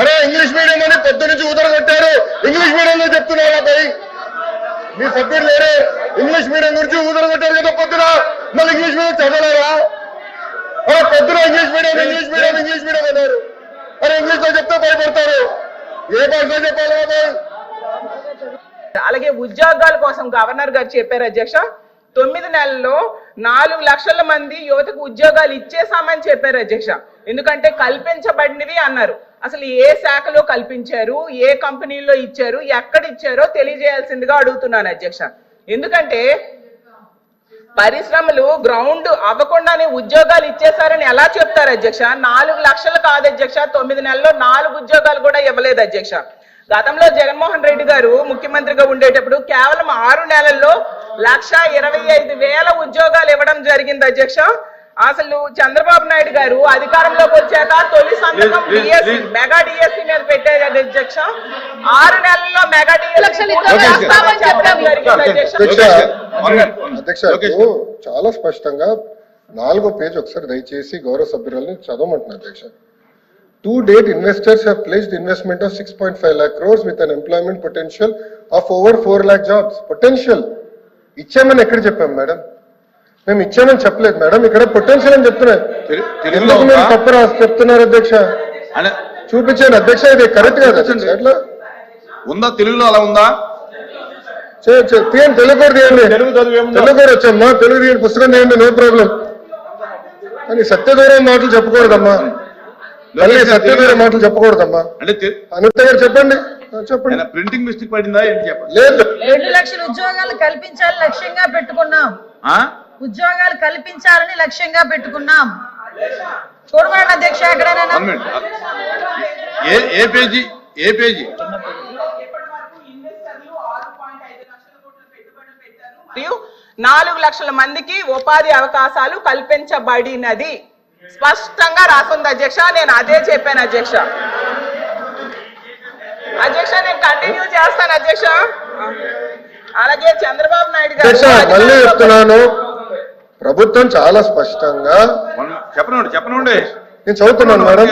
అరే English medium అని పొద్దు నుంచి కొట్టారు. ఇంగ్లీష్ మీడియంలో చెప్తున్నారా పై. మీ సభ్యుడు లేరే. ఇంగ్లీష్ మీడియం గురించి ఊదర కొట్టారు కదా పొద్దున. మళ్ళీ ఇంగ్లీష్ మీడియం చదవలేరా? అరే పొద్దున English medium English medium English medium అన్నారు. అరే ఇంగ్లీష్లో చెప్తే భయపడతారు. ఏ భాషలో చెప్పాలి బాబాయ్ అలాగే ఉద్యోగాల కోసం గవర్నర్ గారు చెప్పారు అధ్యక్ష. తొమ్మిది నెలల్లో నాలుగు లక్షల మంది యువతకు ఉద్యోగాలు ఇచ్చేసామని చెప్పారు అధ్యక్ష. ఎందుకంటే కల్పించబడినవి అన్నారు. అసలు ఏ శాఖలో కల్పించారు ఏ కంపెనీల్లో ఇచ్చారు ఎక్కడ ఇచ్చారో తెలియజేయాల్సిందిగా అడుగుతున్నాను అధ్యక్ష. ఎందుకంటే పరిశ్రమలు గ్రౌండ్ అవ్వకుండానే ఉద్యోగాలు ఇచ్చేసారని ఎలా చెప్తారు అధ్యక్ష? నాలుగు లక్షలు కాదు అధ్యక్ష తొమ్మిది నెలల్లో నాలుగు ఉద్యోగాలు కూడా ఇవ్వలేదు అధ్యక్ష. గతంలో జగన్మోహన్ రెడ్డి గారు ముఖ్యమంత్రిగా ఉండేటప్పుడు కేవలం ఆరు నెలల్లో లక్ష ఇరవై ఐదు వేల ఉద్యోగాలు ఇవ్వడం జరిగింది అధ్యక్ష. అసలు చంద్రబాబు నాయుడు గారు అధికారంలోకి వచ్చాక తొలి సంతకం డిఎస్సి. మెగా డిఎస్సి మీద పెట్టారు అధ్యక్ష. ఆరు నెలల్లో మెగా డిఎస్సి చాలా స్పష్టంగా నాలుగో పేజ్ ఒకసారి దయచేసి గౌరవ సభ్యురాలని చదవమంటున్నా అధ్యక్ష. To date investors have placed investment of six point five lakh crores with an employment potential of over four lakh jobs potential ఇచ్చామని ఎక్కడ చెప్పాం మేడం మేము ఇచ్చామని చెప్పలేదు మేడం. ఇక్కడ పొటెన్షియల్ అని చెప్తున్నా. తెలు- తెలుగులో ఎందుకు మీరు ఉందా? తప్పు రాసి చెప్తున్నారు అధ్యక్ష? అనే చూపించాను అధ్యక్ష ఇది కరెక్ట్ కాదు. ఎట్లా? ఉందా? తెలుగులో అలా ఉందా? తీయండి తెలుగు కూడా తీయండి. తెలుగు కూడా వచ్చమ్మా తెలుగు తీయండి పుస్తకం తీయండి నో ప్రాబ్లం. కానీ సత్యదూరం మాటలు చెప్పకూడదమ్మా. మళ్ళీ సత్యదూరం మాటలు చెప్పకూడదమ్మా. అంటే అనిత గారు చెప్పండి. చెప్పండి. ప్రింటింగ్ మిస్టేక్ పడిందా ఏంటి చెప్పండి? లేదు. రెండు లక్షల ఉద్యోగాలు కల్పించాలని లక్ష్యంగా పెట్టుకున్నాం. ఆ? ఉద్యోగాలు కల్పించాలని లక్ష్యంగా పెట్టుకున్నాం. చూడమండి అధ్యక్ష ఎక్కడైనా. ఏ పేజీ? ఏ పేజీ? నాలుగు లక్షల మందికి ఉపాధి అవకాశాలు కల్పించబడినది. స్పష్టంగా రాసింది అధ్యక్ష నేను అదే చెప్పాను అధ్యక్ష. అధ్యక్ష నేను కంటిన్యూ చేస్తాను అధ్యక్ష. అలాగే చంద్రబాబు నాయుడు గారు మళ్ళీ చెప్తున్నాను. ప్రభుత్వం చాలా స్పష్టంగా చెప్పనండి చెప్పనండి నేను చదువుతున్నాను మేడం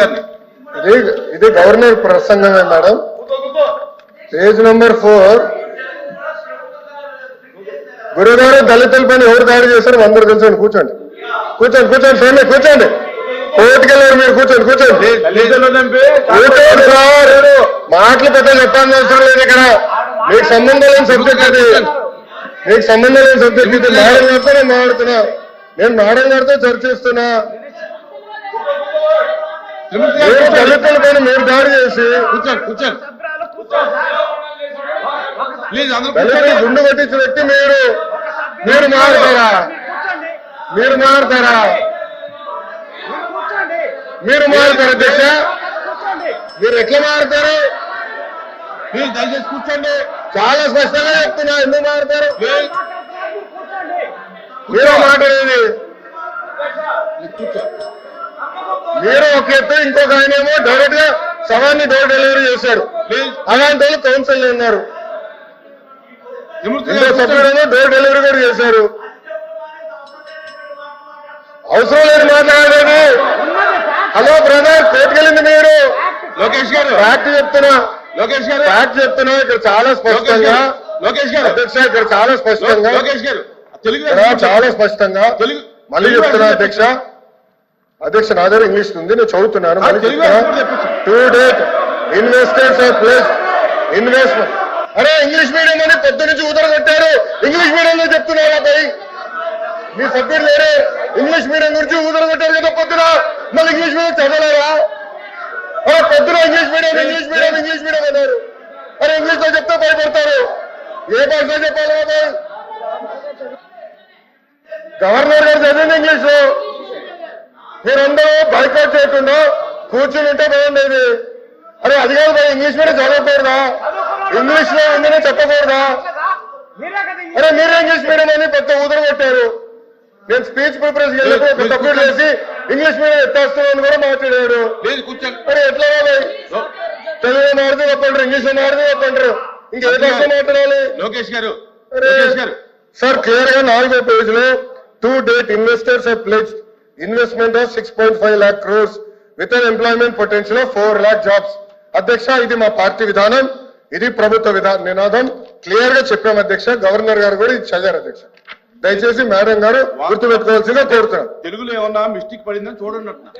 ఇది ఇది గవర్నర్ ప్రసంగమే మేడం పేజ్ నంబర్ ఫోర్ గురుగారు దళితుల పైన ఎవరు దాడి చేశారు అందరూ తెలుసండి కూర్చోండి కూర్చోండి కూర్చోండి ఫ్రెండ్ కూర్చోండి కోర్టుకెళ్ళారు మీరు కూర్చోండి కూర్చోండి కూర్చోండి సార్ మాటలు పెద్ద చెప్పాల్సిన అవసరం లేదు ఇక్కడ మీకు సంబంధం లేని సబ్జెక్ట్ అది మీకు సంబంధం లేని సబ్జెక్ట్ ఇది మేడం గారితో నేను మాట్లాడుతున్నా నేను మేడం గారితో చర్చిస్తున్నా మీరు దళితుల పైన మీరు దాడి చేసి. దళితులు గుండు కొట్టించిన వ్యక్తి మీరు. మీరు మారుతారా? మీరు మారుతారా? మీరు మారుతారా అధ్యక్ష? మీరు ఎట్లా మారుతారు? ప్లీజ్ దయచేసి కూర్చోండి. చాలా స్పష్టంగా చెప్తున్నా ఎందుకు మారుతారు? మీరు మాట్లాడేది మీరు ఒక ఎత్తు ఇంకొక ఆయన ఏమో డైరెక్ట్గా సవాన్ని డోర్ డెలివరీ చేశారు అలాంటి వాళ్ళు కౌన్సిల్ ఉన్నారు. సభ్యుడేమో డోర్ డెలివరీ కూడా చేశారు అవసరం లేదు మాట్లాడేది హలో బ్రదర్ కోర్టుకెళ్ళింది మీరు? లోకేష్ గారు. ఫ్యాక్ట్ చెప్తున్నా. లోకేష్ గారు. ఫ్యాక్ట్ చెప్తున్నా ఇక్కడ చాలా స్పష్టంగా. లోకేష్ గారు. అధ్యక్ష ఇక్కడ చాలా స్పష్టంగా. లోకేష్ గారు. చాలా స్పష్టంగా మళ్ళీ చెప్తున్నా అధ్యక్ష. అధ్యక్ష నా దగ్గర ఇంగ్లీష్ ఉంది నేను చదువుతున్నాను. To date investors place investment అరే ఇంగ్లీష్ మీడియం అని పొద్దు నుంచి ఊదర కొట్టారు. ఇంగ్లీష్ మీడియంలో చెప్తున్నారా పై. మీ సభ్యుడు లేరే. ఇంగ్లీష్ మీడియం గురించి ఊదర కొట్టారు కదా పొద్దున. మళ్ళీ ఇంగ్లీష్ మీడియం చదవలేరా అరే పొద్దున English medium English medium English medium అన్నారు. అరే ఇంగ్లీష్లో చెప్తే భయపడతారు. ఏ భాషలో చెప్పాలి బాబాయ్ గవర్నర్ గారు చదివింది ఇంగ్లీష్. మీరందరూ బైకౌట్ చేయకుండా కూర్చుని ఉంటే బాగుండేది అరే అది కాదు భయ్, ఇంగ్లీష్ మీడియం చదవకూడదా? ఇంగ్లీష్లో ఉందని చెప్పకూడదా? అరే మీరే ఇంగ్లీష్ మీడియం అని పెద్ద ఊదర పెట్టారు నేను స్పీచ్ ప్రిపరేషన్ వెళ్ళినప్పుడు సభ్యుడు చేసి ఇంగ్లీష్ మీడియం ఎత్తేస్తామని కూడా కూర్చోండి. మరి ఎట్లా బాబాయ్ తెలుగు మాడితే ఒప్పంటారు ఇంగ్లీష్ మాడితే ఒప్పంటారు ఇంకా భాష మాట్లాడాలి? లోకేష్ గారు అరే, సార్ క్లియర్గా నాలుగో పేజ్ లో to date investors have placed investment of six point five lakh crores with an employment potential of four lakh jobs అధ్యక్ష ఇది మా పార్టీ విధానం ఇది ప్రభుత్వ విధాన నినాదం. క్లియర్గా చెప్పాం అధ్యక్ష గవర్నర్ గారు కూడా ఇది చదివారు అధ్యక్ష. దయచేసి మేడం గారు గుర్తుపెట్టుకోవాల్సిందిగా కోరుతున్నాం. తెలుగులో ఏమన్నా మిస్టేక్ పడిందని చూడండి అంటున్నా.